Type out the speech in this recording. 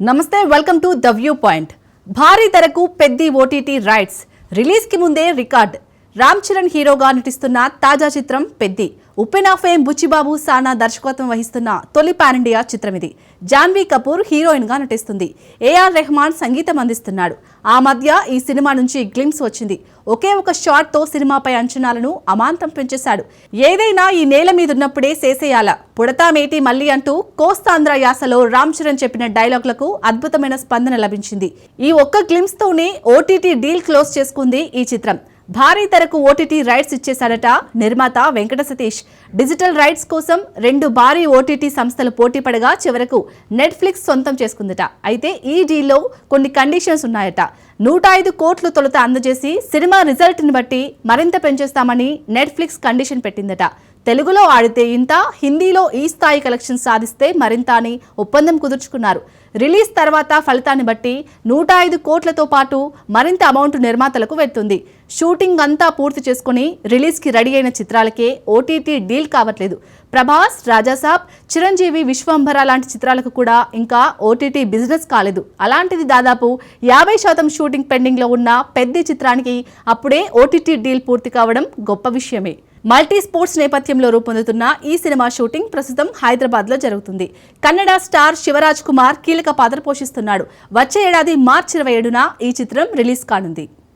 నమస్తే welcome to the view point. భారీ ధరకు పెద్ది ఓటీటీ రైట్స్. రిలీజ్కి ముందే రికార్డ్. రామ్ చరణ్ హీరోగా నటిస్తున్న తాజా చిత్రం పెద్ది. ఉప్పెన ఫేమ్ బుచ్చిబాబు సానా దర్శకత్వం వహిస్తున్న తొలి పాన్ ఇండియా చిత్రం ఇది జాన్వీ కపూర్ హీరోయిన్గా నటిస్తుంది. ఏఆర్ రెహమాన్ సంగీతం అందిస్తున్నాడు. ఆ మధ్య ఈ సినిమా నుంచి గ్లిమ్స్ వచ్చింది. ఒకే ఒక షాట్తో సినిమాపై అంచనాలను అమాంతం పెంచేశాడు. ఏదైనా ఈ నేల మీద ఉన్నప్పుడే సేసేయాల పుడతామేటి మళ్ళీ అంటూ కోస్తాంధ్ర యాసలో రామ్ చరణ్ చెప్పిన డైలాగ్లకు అద్భుతమైన స్పందన లభించింది. ఈ ఒక్క గ్లిమ్స్ తోనే ఓటీటీ డీల్ క్లోజ్ చేసుకుంది ఈ చిత్రం. భారీ ధరకు ఓటీటీ రైట్స్ ఇచ్చేశాడట నిర్మాత వెంకట సతీష్. డిజిటల్ రైట్స్ కోసం రెండు భారీ ఓటీటీ సంస్థలు పోటీ పడగా చివరకు నెట్ఫ్లిక్స్ సొంతం చేసుకుందట. అయితే ఈ డీల్లో కొన్ని కండిషన్స్ ఉన్నాయట. నూట ఐదు కోట్లు తొలుత అందజేసి సినిమా రిజల్ట్ని బట్టి మరింత పెంచేస్తామని నెట్ఫ్లిక్స్ కండిషన్ పెట్టిందట. తెలుగులో ఆడితే ఇంత హిందీలో ఈ స్థాయి కలెక్షన్ సాధిస్తే మరింత అని ఒప్పందం కుదుర్చుకున్నారు. రిలీజ్ తర్వాత ఫలితాన్ని బట్టి నూట ఐదు కోట్లతో పాటు మరింత అమౌంట్ నిర్మాతలకు వెళ్తుంది. షూటింగ్ అంతా పూర్తి చేసుకుని రిలీజ్కి రెడీ అయిన చిత్రాలకే ఓటీటీ డీల్ కావట్లేదు. ప్రభాస్ రాజాసాబ్ చిరంజీవి విశ్వంభర లాంటి చిత్రాలకు కూడా ఇంకా ఓటీటీ బిజినెస్ కాలేదు. అలాంటిది దాదాపు యాభై శాతం షూటింగ్ పెండింగ్లో ఉన్న పెద్ద చిత్రానికి అప్పుడే ఓటీటీ డీల్ పూర్తి కావడం గొప్ప విషయమే. మల్టీ స్పోర్ట్స్ నేపథ్యంలో రూపొందుతున్న ఈ సినిమా షూటింగ్ ప్రస్తుతం హైదరాబాద్లో జరుగుతుంది. కన్నడ స్టార్ శివరాజ్ కుమార్ కీలక పాత్ర పోషిస్తున్నాడు. వచ్చే ఏడాది మార్చి ఇరవై ఏడున ఈ చిత్రం రిలీజ్ కానుంది.